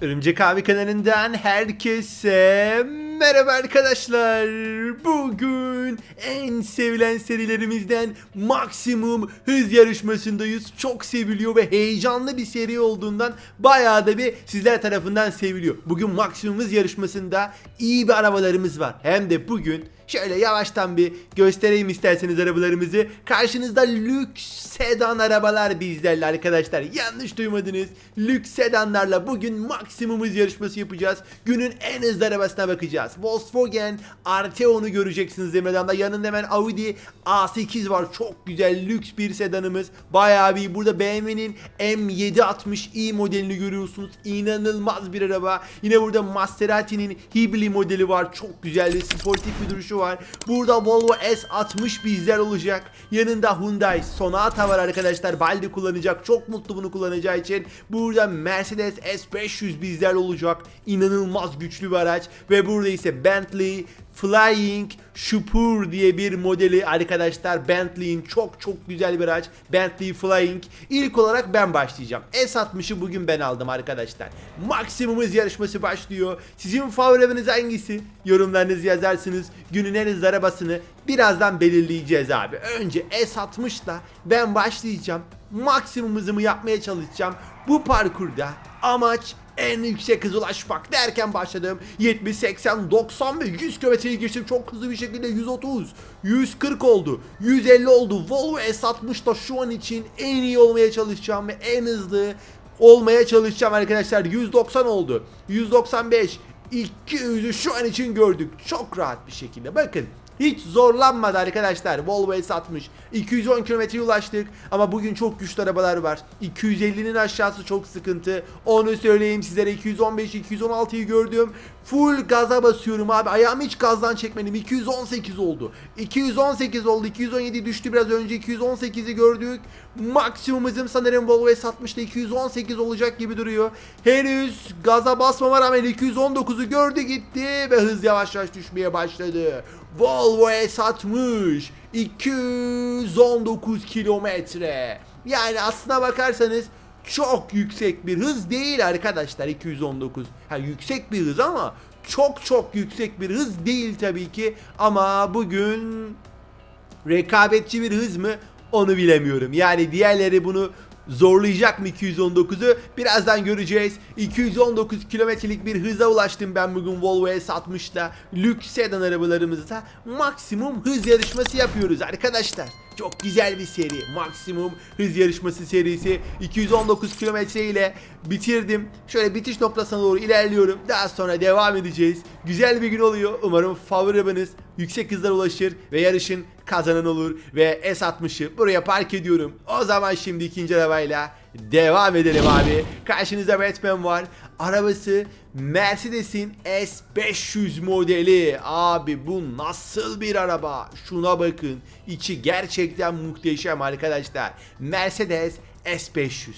Örümcek abi kanalından herkese merhaba arkadaşlar. Bugün en sevilen serilerimizden maksimum hız yarışmasındayız. Çok seviliyor ve heyecanlı bir seri olduğundan bayağı da bir sizler tarafından seviliyor. Bugün maksimum hız yarışmasında iyi bir arabalarımız var. Hem de bugün Şöyle yavaştan bir göstereyim isterseniz arabalarımızı. Karşınızda lüks sedan arabalar bizlerle arkadaşlar. Yanlış duymadınız. Lüks sedanlarla bugün maksimum hız yarışması yapacağız. Günün en hızlı arabasına bakacağız. Volkswagen Arteon'u göreceksiniz Emre'den de. Yanında hemen Audi A8 var. Çok güzel lüks bir sedanımız. Bayağı bir burada BMW'nin M760i modelini görüyorsunuz. İnanılmaz bir araba. Yine burada Maserati'nin Hibli modeli var. Çok güzel ve sportif bir duruşu var. Burada Volvo S60 bizler olacak. Yanında Hyundai Sonata var arkadaşlar. Baldi kullanacak. Çok mutlu bunu kullanacağı için. Burada Mercedes S500 bizler olacak. İnanılmaz güçlü bir araç. Ve burada ise Bentley Flying Shupur diye bir modeli arkadaşlar. Bentley'in çok çok güzel bir araç. Bentley Flying. İlk olarak ben başlayacağım. S60'ı bugün ben aldım arkadaşlar. Maksimum hız yarışması başlıyor. Sizin favoriniz hangisi? Yorumlarınızı yazarsınız. Günün en hızlı arabasını birazdan belirleyeceğiz abi. Önce S60'la ben başlayacağım. Maksimum yapmaya çalışacağım? Bu parkurda amaç en yüksek hız ulaşmak derken başladım. 70, 80, 90 ve 100 kilometreyi geçtim çok hızlı bir şekilde 130, 140 oldu, 150 oldu. Volvo S60 da şu an için en iyi olmaya çalışacağım ve en hızlı olmaya çalışacağım arkadaşlar. 190 oldu, 195, 200'ü şu an için gördük. Çok rahat bir şekilde. Bakın hiç zorlanmadı arkadaşlar. Volvo S60 210 kilometreye ulaştık. Ama bugün çok güçlü arabalar var. 250'nin aşağısı çok sıkıntı. Onu söyleyeyim sizlere. 215 216'yı gördüm Full gaza basıyorum abi. Ayağımı hiç gazdan çekmedim. 218 oldu. 218 oldu. 217 düştü biraz önce. 218'i gördük. Maksimum hızım sanırım Volvo S60'da 218 olacak gibi duruyor. Henüz gaza basmama rağmen 219'u gördü gitti ve hız yavaş yavaş düşmeye başladı. Volvo S60 219 kilometre. Yani aslına bakarsanız çok yüksek bir hız değil arkadaşlar 219. Ha yüksek bir hız ama çok çok yüksek bir hız değil tabii ki. Ama bugün rekabetçi bir hız mı onu bilemiyorum. Yani diğerleri bunu zorlayacak mı 219'u birazdan göreceğiz. 219 kilometrelik bir hıza ulaştım ben bugün Volvo S60'da. Lüks sedan arabalarımızda maksimum hız yarışması yapıyoruz arkadaşlar. Çok güzel bir seri. Maksimum hız yarışması serisi 219 kilometre ile bitirdim. Şöyle bitiş noktasına doğru ilerliyorum. Daha sonra devam edeceğiz. Güzel bir gün oluyor. Umarım favori yüksek hızlara ulaşır ve yarışın kazanan olur ve S60'ı buraya park ediyorum. O zaman şimdi ikinci arabayla devam edelim abi. Karşınızda Batman var. Arabası Mercedes'in S500 modeli. Abi bu nasıl bir araba? Şuna bakın. İçi gerçekten muhteşem arkadaşlar. Mercedes S500.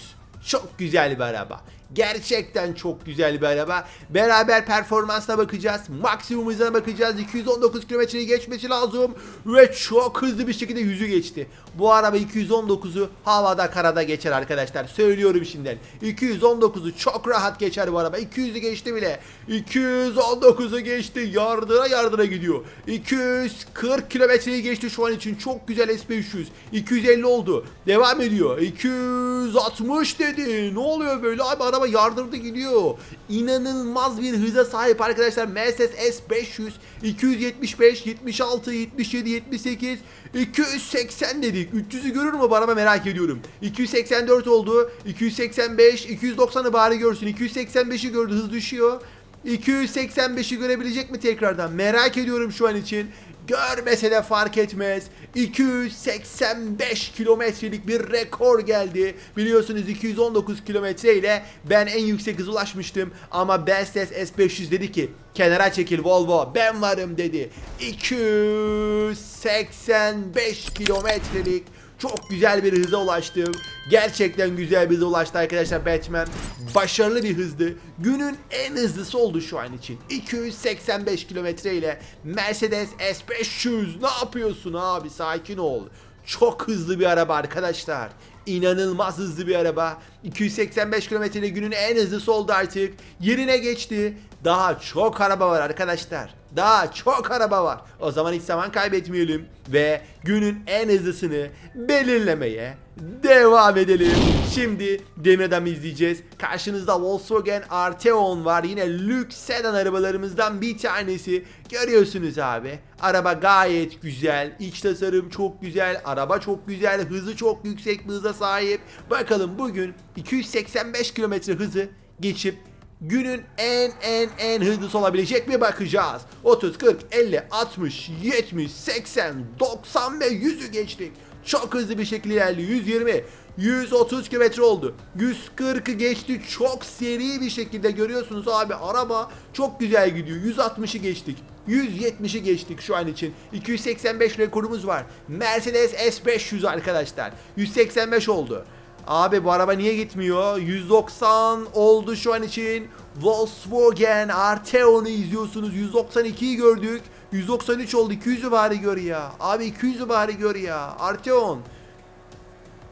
Çok güzel bir araba. Gerçekten çok güzel bir araba. Beraber performansına bakacağız. Maksimum hızına bakacağız. 219 kilometreyi geçmesi lazım. Ve çok hızlı bir şekilde yüzü geçti. Bu araba 219'u havada karada geçer arkadaşlar. Söylüyorum şimdiden. 219'u çok rahat geçer bu araba. 200'ü geçti bile. 219'u geçti. Yardıra yardıra gidiyor. 240 kilometreyi geçti şu an için. Çok güzel S500. 250 oldu. Devam ediyor. 260 dedi. Ne oluyor böyle abi araba yardırdı gidiyor. İnanılmaz bir hıza sahip arkadaşlar. Mercedes S500 275, 76, 77, 78, 280 dedik. 300'ü görür mü araba merak ediyorum. 284 oldu. 285, 290'ı bari görsün. 285'i gördü hız düşüyor. 285'i görebilecek mi tekrardan? Merak ediyorum şu an için. Görmese de fark etmez. 285 kilometrelik bir rekor geldi. Biliyorsunuz 219 kilometre ile ben en yüksek hız ulaşmıştım. Ama Mercedes S500 dedi ki kenara çekil Volvo ben varım dedi. 285 kilometrelik çok güzel bir hıza ulaştım. Gerçekten güzel bir hıza ulaştı arkadaşlar Batman. Başarılı bir hızdı. Günün en hızlısı oldu şu an için. 285 kilometre ile Mercedes S500 ne yapıyorsun abi sakin ol. Çok hızlı bir araba arkadaşlar. İnanılmaz hızlı bir araba. 285 kilometre günün en hızlısı oldu artık. Yerine geçti. Daha çok araba var arkadaşlar. Daha çok araba var. O zaman hiç zaman kaybetmeyelim ve günün en hızlısını belirlemeye devam edelim. Şimdi Demir Adam izleyeceğiz. Karşınızda Volkswagen Arteon var. Yine lüks sedan arabalarımızdan bir tanesi. Görüyorsunuz abi. Araba gayet güzel. İç tasarım çok güzel. Araba çok güzel. Hızı çok yüksek bir hıza sahip. Bakalım bugün 285 kilometre hızı geçip günün en en en hızlısı olabilecek mi bakacağız. 30, 40, 50, 60, 70, 80, 90 ve 100'ü geçtik. Çok hızlı bir şekilde ilerliyor. 120, 130 kilometre oldu. 140'ı geçti. Çok seri bir şekilde görüyorsunuz abi. Araba çok güzel gidiyor. 160'ı geçtik. 170'i geçtik şu an için. 285 rekorumuz var. Mercedes S500 arkadaşlar. 185 oldu. Abi bu araba niye gitmiyor? 190 oldu şu an için. Volkswagen Arteon'u izliyorsunuz. 192'yi gördük. 193 oldu. 200'ü bari gör ya. Abi 200'ü bari gör ya. Arteon.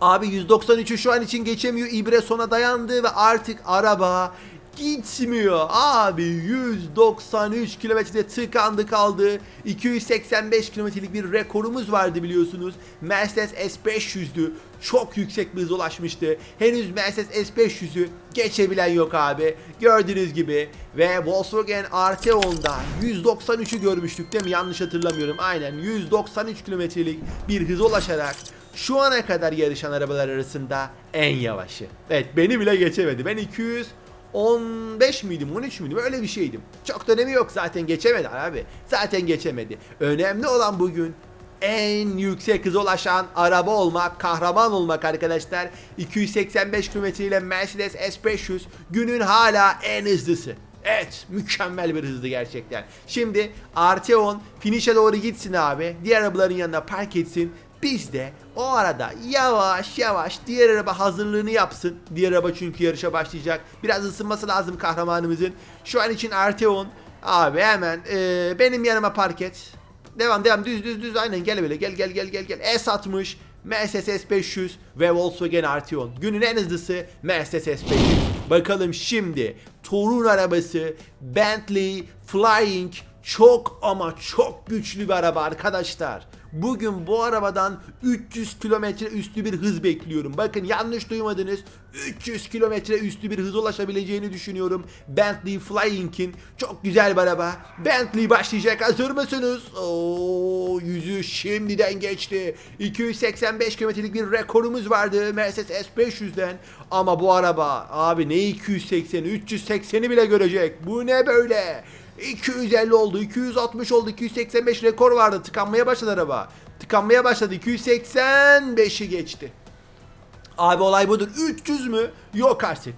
Abi 193'ü şu an için geçemiyor. İbre sona dayandı ve artık araba gitmiyor. Abi 193 kilometrede tıkandı kaldı. 285 kilometrelik bir rekorumuz vardı biliyorsunuz. Mercedes S500'dü. Çok yüksek bir hıza ulaşmıştı. Henüz Mercedes S500'ü geçebilen yok abi. Gördüğünüz gibi ve Volkswagen Arteon'da 193'ü görmüştük değil mi? Yanlış hatırlamıyorum. Aynen 193 kilometrelik bir hıza ulaşarak şu ana kadar yarışan arabalar arasında en yavaşı. Evet beni bile geçemedi. Ben 215 miydim 13 müydüm öyle bir şeydim. Çok da önemi yok zaten geçemedi abi. Zaten geçemedi. Önemli olan bugün en yüksek hıza ulaşan araba olmak, kahraman olmak arkadaşlar. 285 km ile Mercedes S500 günün hala en hızlısı. Evet mükemmel bir hızlı gerçekten. Şimdi Arteon finish'e doğru gitsin abi. Diğer arabaların yanına park etsin. Biz de o arada yavaş yavaş diğer araba hazırlığını yapsın. Diğer araba çünkü yarışa başlayacak. Biraz ısınması lazım kahramanımızın. Şu an için Arteon abi hemen e, benim yanıma park et. Devam devam düz düz düz aynen gel böyle gel gel gel gel gel. S60 Mercedes S500 ve Volkswagen Arteon. Günün en hızlısı Mercedes S500. Bakalım şimdi torun arabası Bentley Flying çok ama çok güçlü bir araba arkadaşlar. Bugün bu arabadan 300 kilometre üstü bir hız bekliyorum. Bakın yanlış duymadınız. 300 kilometre üstü bir hız ulaşabileceğini düşünüyorum. Bentley Flying'in çok güzel bir araba. Bentley başlayacak. Hazır mısınız? Oo, yüzü şimdiden geçti. 285 kilometrelik bir rekorumuz vardı Mercedes S500'den. Ama bu araba abi ne 280'i 380'i bile görecek. Bu ne böyle? 250 oldu, 260 oldu, 285 rekor vardı. Tıkanmaya başladı araba. Tıkanmaya başladı. 285'i geçti. Abi olay budur. 300 mü? Yok artık.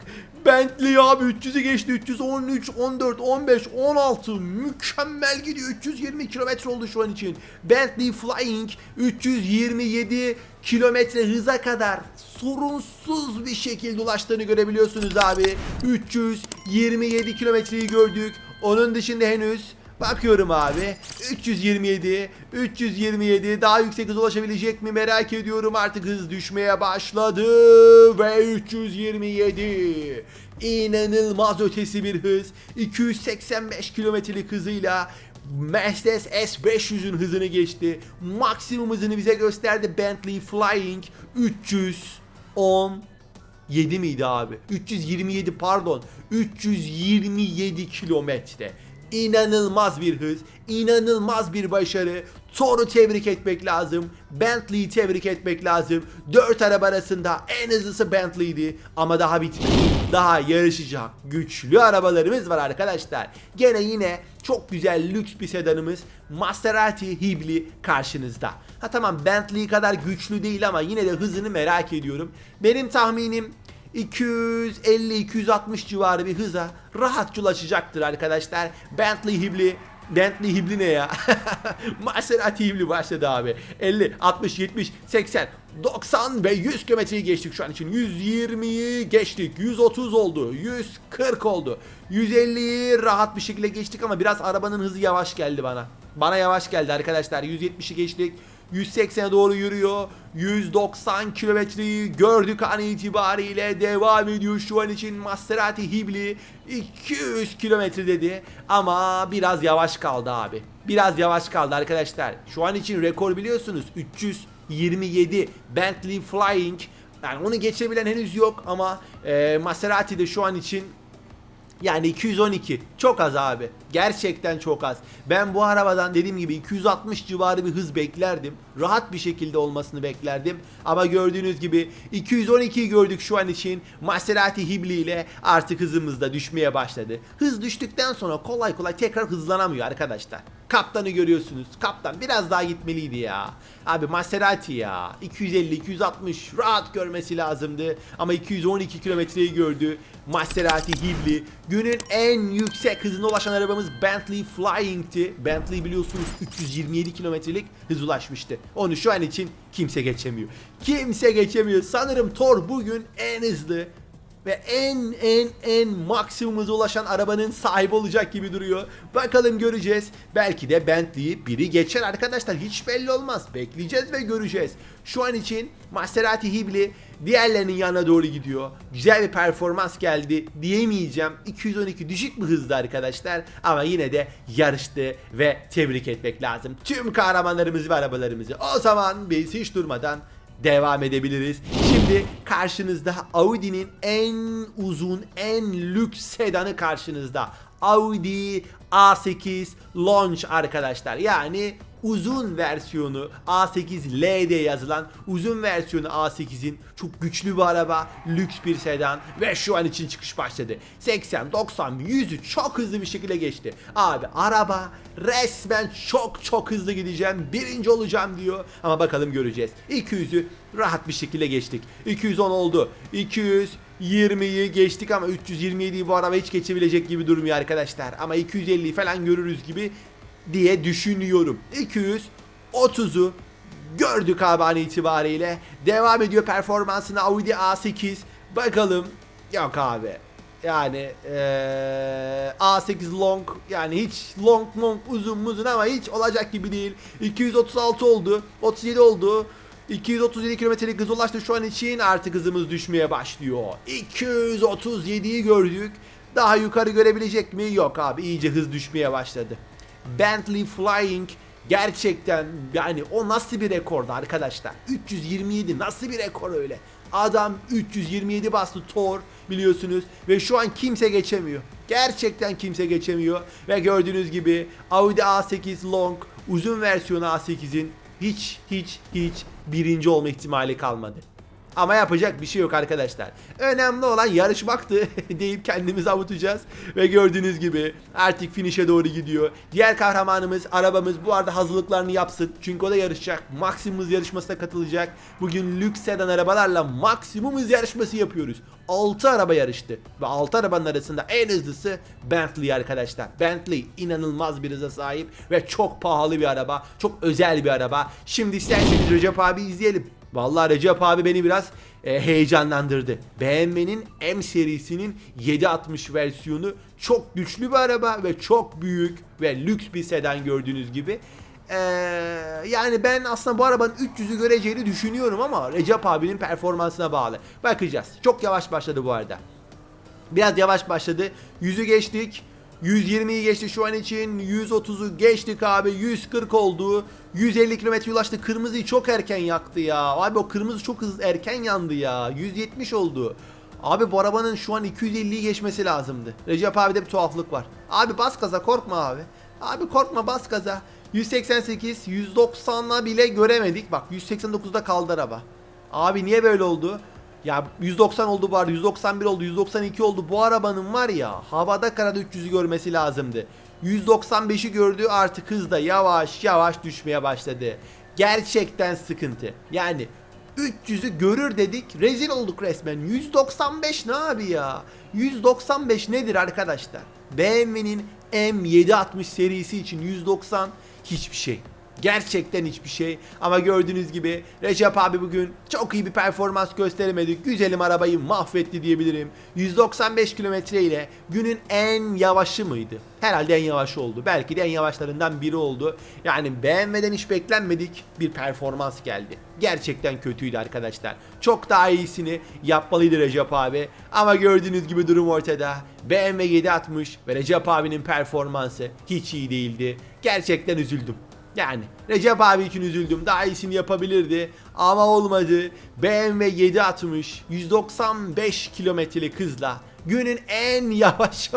Bentley abi 300'ü geçti. 313, 14, 15, 16. Mükemmel gidiyor. 320 kilometre oldu şu an için. Bentley Flying 327 kilometre hıza kadar sorunsuz bir şekilde ulaştığını görebiliyorsunuz abi. 327 kilometreyi gördük. Onun dışında henüz Bakıyorum abi. 327 327 daha yüksek hız ulaşabilecek mi? Merak ediyorum. Artık hız düşmeye başladı ve 327 inanılmaz ötesi bir hız. 285 kilometrelik hızıyla Mercedes S500'ün hızını geçti. Maksimum hızını bize gösterdi. Bentley Flying 310 7 miydi abi? 327 pardon. 327 kilometre. İnanılmaz bir hız, inanılmaz bir başarı. Thor'u tebrik etmek lazım. Bentley'i tebrik etmek lazım. 4 araba arasında en hızlısı Bentley'di ama daha bitmedi. Daha yarışacak güçlü arabalarımız var arkadaşlar. Gene yine çok güzel lüks bir sedanımız Maserati Hibli karşınızda. Ha tamam Bentley kadar güçlü değil ama yine de hızını merak ediyorum. Benim tahminim 250-260 civarı bir hıza rahatça ulaşacaktır arkadaşlar. Bentley Hibli Bentley Hibli ne ya? Maserati Hibli başladı abi. 50, 60, 70, 80, 90 ve 100 kilometreyi geçtik şu an için. 120'yi geçtik. 130 oldu. 140 oldu. 150'yi rahat bir şekilde geçtik ama biraz arabanın hızı yavaş geldi bana. Bana yavaş geldi arkadaşlar. 170'i geçtik. 180'e doğru yürüyor. 190 kilometreyi gördük an itibariyle devam ediyor şu an için Maserati Hibli 200 kilometre dedi ama biraz yavaş kaldı abi. Biraz yavaş kaldı arkadaşlar. Şu an için rekor biliyorsunuz 327 Bentley Flying. Yani onu geçebilen henüz yok ama e, Maserati de şu an için yani 212 çok az abi. Gerçekten çok az. Ben bu arabadan dediğim gibi 260 civarı bir hız beklerdim. Rahat bir şekilde olmasını beklerdim. Ama gördüğünüz gibi 212'yi gördük şu an için. Maserati Hibli ile artık hızımız da düşmeye başladı. Hız düştükten sonra kolay kolay tekrar hızlanamıyor arkadaşlar. Kaptanı görüyorsunuz. Kaptan biraz daha gitmeliydi ya. Abi Maserati ya. 250-260 rahat görmesi lazımdı. Ama 212 kilometreyi gördü. Maserati Hibli. Günün en yüksek hızına ulaşan arabamız Bentley Flying'ti. Bentley biliyorsunuz 327 kilometrelik hız ulaşmıştı. Onu şu an için kimse geçemiyor. Kimse geçemiyor. Sanırım Thor bugün en hızlı ve en en en maksimum hıza ulaşan arabanın sahibi olacak gibi duruyor. Bakalım göreceğiz. Belki de Bentley'i biri geçer arkadaşlar. Hiç belli olmaz. Bekleyeceğiz ve göreceğiz. Şu an için Maserati Hibli diğerlerinin yanına doğru gidiyor. Güzel bir performans geldi diyemeyeceğim. 212 düşük bir hızdı arkadaşlar. Ama yine de yarıştı ve tebrik etmek lazım. Tüm kahramanlarımızı ve arabalarımızı. O zaman biz hiç durmadan devam edebiliriz. Şimdi karşınızda Audi'nin en uzun, en lüks sedanı karşınızda. Audi A8 Launch arkadaşlar. Yani uzun versiyonu A8L diye yazılan uzun versiyonu A8'in çok güçlü bir araba, lüks bir sedan ve şu an için çıkış başladı. 80, 90, 100'ü çok hızlı bir şekilde geçti. Abi araba resmen çok çok hızlı gideceğim, birinci olacağım diyor. Ama bakalım göreceğiz. 200'ü rahat bir şekilde geçtik. 210 oldu. 220'yi geçtik ama 327'yi bu araba hiç geçebilecek gibi durmuyor arkadaşlar. Ama 250'yi falan görürüz gibi diye düşünüyorum. 230'u gördük abi an itibariyle. Devam ediyor performansına Audi A8. Bakalım. Yok abi. Yani eee, A8 long yani hiç long long uzun uzun ama hiç olacak gibi değil. 236 oldu. 37 oldu. 237 kilometrelik hız ulaştı şu an için artık hızımız düşmeye başlıyor. 237'yi gördük. Daha yukarı görebilecek mi? Yok abi iyice hız düşmeye başladı. Bentley Flying gerçekten yani o nasıl bir rekordu arkadaşlar? 327 nasıl bir rekor öyle? Adam 327 bastı Thor biliyorsunuz ve şu an kimse geçemiyor. Gerçekten kimse geçemiyor ve gördüğünüz gibi Audi A8 Long uzun versiyonu A8'in hiç hiç hiç birinci olma ihtimali kalmadı. Ama yapacak bir şey yok arkadaşlar. Önemli olan yarışmaktı deyip kendimizi avutacağız. Ve gördüğünüz gibi artık finish'e doğru gidiyor. Diğer kahramanımız, arabamız bu arada hazırlıklarını yapsın. Çünkü o da yarışacak. Maksimum hız yarışmasına katılacak. Bugün lüks sedan arabalarla maksimum hız yarışması yapıyoruz. 6 araba yarıştı. Ve 6 arabanın arasında en hızlısı Bentley arkadaşlar. Bentley inanılmaz bir hıza sahip ve çok pahalı bir araba. Çok özel bir araba. Şimdi isterseniz Recep abi izleyelim. Vallahi Recep abi beni biraz e, heyecanlandırdı. BMW'nin M serisinin 760 versiyonu çok güçlü bir araba ve çok büyük ve lüks bir sedan gördüğünüz gibi. Ee, yani ben aslında bu arabanın 300'ü göreceğini düşünüyorum ama Recep abinin performansına bağlı. Bakacağız. Çok yavaş başladı bu arada. Biraz yavaş başladı. 100'ü geçtik. 120'yi geçti şu an için. 130'u geçtik abi. 140 oldu. 150 kilometre ulaştı. Kırmızıyı çok erken yaktı ya. Abi o kırmızı çok hızlı erken yandı ya. 170 oldu. Abi bu arabanın şu an 250'yi geçmesi lazımdı. Recep abi bir tuhaflık var. Abi bas gaza korkma abi. Abi korkma bas gaza. 188, 190'la bile göremedik. Bak 189'da kaldı araba. Abi niye böyle oldu? Ya 190 oldu bu arada 191 oldu 192 oldu bu arabanın var ya havada karada 300'ü görmesi lazımdı. 195'i gördü artık hızda yavaş yavaş düşmeye başladı. Gerçekten sıkıntı. Yani 300'ü görür dedik rezil olduk resmen. 195 ne abi ya? 195 nedir arkadaşlar? BMW'nin M760 serisi için 190 hiçbir şey. Gerçekten hiçbir şey. Ama gördüğünüz gibi Recep abi bugün çok iyi bir performans gösteremedi. Güzelim arabayı mahvetti diyebilirim. 195 kilometre ile günün en yavaşı mıydı? Herhalde en yavaş oldu. Belki de en yavaşlarından biri oldu. Yani BMW'den hiç beklenmedik bir performans geldi. Gerçekten kötüydü arkadaşlar. Çok daha iyisini yapmalıydı Recep abi. Ama gördüğünüz gibi durum ortada. BMW 760 ve Recep abinin performansı hiç iyi değildi. Gerçekten üzüldüm. Yani Recep abi için üzüldüm. Daha iyisini yapabilirdi ama olmadı. BMW 760 195 kilometrelik hızla günün en yavaş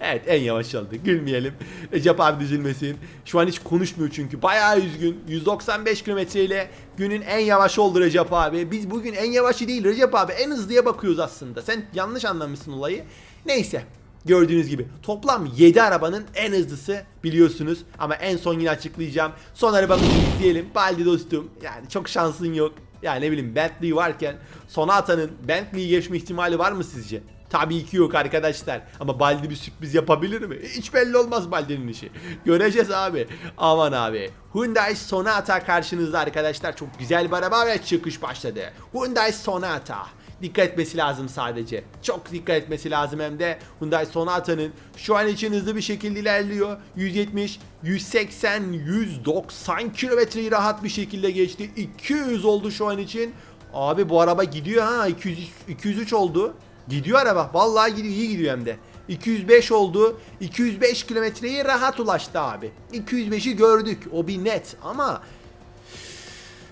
Evet en yavaş oldu. Gülmeyelim. Recep abi üzülmesin. Şu an hiç konuşmuyor çünkü. Bayağı üzgün. 195 kilometre ile günün en yavaş oldu Recep abi. Biz bugün en yavaşı değil Recep abi en hızlıya bakıyoruz aslında. Sen yanlış anlamışsın olayı. Neyse. Gördüğünüz gibi toplam 7 arabanın en hızlısı biliyorsunuz ama en son yine açıklayacağım. Son arabamızı izleyelim. Baldi dostum yani çok şansın yok. Yani ne bileyim Bentley varken Sonata'nın Bentley'i geçme ihtimali var mı sizce? Tabii ki yok arkadaşlar. Ama Baldi bir sürpriz yapabilir mi? Hiç belli olmaz Baldi'nin işi. Göreceğiz abi. Aman abi. Hyundai Sonata karşınızda arkadaşlar. Çok güzel bir araba ve çıkış başladı. Hyundai Sonata. Dikkat etmesi lazım sadece. Çok dikkat etmesi lazım hem de Hyundai Sonata'nın şu an için hızlı bir şekilde ilerliyor. 170, 180, 190 kilometreyi rahat bir şekilde geçti. 200 oldu şu an için. Abi bu araba gidiyor ha. 200, 203 oldu. Gidiyor araba. Vallahi gidiyor. iyi gidiyor hem de. 205 oldu. 205 kilometreyi rahat ulaştı abi. 205'i gördük. O bir net ama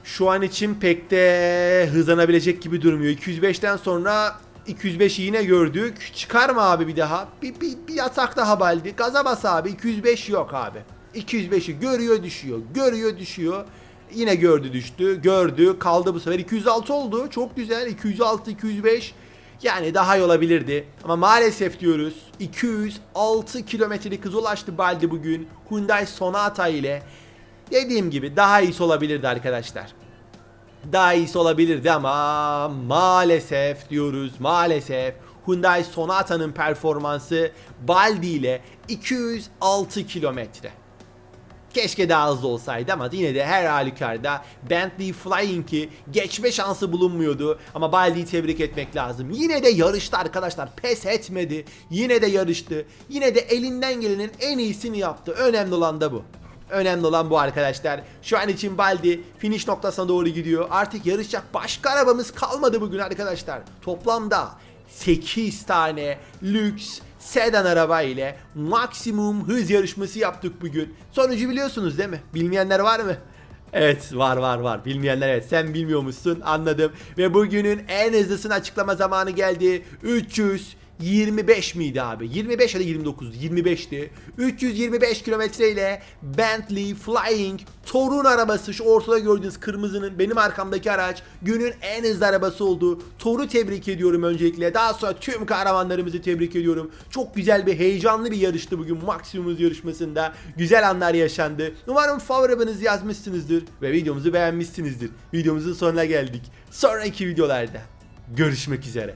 şu an için pek de hızlanabilecek gibi durmuyor. 205'ten sonra 205'i yine gördük. Çıkar mı abi bir daha? Bir, bir, bir atak daha baldi. Gaza bas abi. 205 yok abi. 205'i görüyor düşüyor. Görüyor düşüyor. Yine gördü düştü. Gördü. Kaldı bu sefer. 206 oldu. Çok güzel. 206, 205. Yani daha iyi olabilirdi. Ama maalesef diyoruz 206 kilometrelik hız ulaştı Baldi bugün. Hyundai Sonata ile. Dediğim gibi daha iyisi olabilirdi arkadaşlar. Daha iyisi olabilirdi ama maalesef diyoruz maalesef Hyundai Sonata'nın performansı Baldi ile 206 kilometre. Keşke daha hızlı olsaydı ama yine de her halükarda Bentley Flying'i geçme şansı bulunmuyordu. Ama Baldi'yi tebrik etmek lazım. Yine de yarıştı arkadaşlar. Pes etmedi. Yine de yarıştı. Yine de elinden gelenin en iyisini yaptı. Önemli olan da bu. Önemli olan bu arkadaşlar. Şu an için Baldi finish noktasına doğru gidiyor. Artık yarışacak başka arabamız kalmadı bugün arkadaşlar. Toplamda 8 tane lüks sedan araba ile maksimum hız yarışması yaptık bugün. Sonucu biliyorsunuz değil mi? Bilmeyenler var mı? Evet var var var. Bilmeyenler evet sen bilmiyormuşsun anladım. Ve bugünün en hızlısını açıklama zamanı geldi. 300 25 miydi abi? 25 ya da 29 25'ti. 325 kilometre ile Bentley Flying Torun arabası şu ortada gördüğünüz kırmızının benim arkamdaki araç günün en hızlı arabası oldu. Tor'u tebrik ediyorum öncelikle. Daha sonra tüm kahramanlarımızı tebrik ediyorum. Çok güzel bir heyecanlı bir yarıştı bugün hız yarışmasında. Güzel anlar yaşandı. Umarım favorilerinizi yazmışsınızdır ve videomuzu beğenmişsinizdir. Videomuzun sonuna geldik. Sonraki videolarda görüşmek üzere.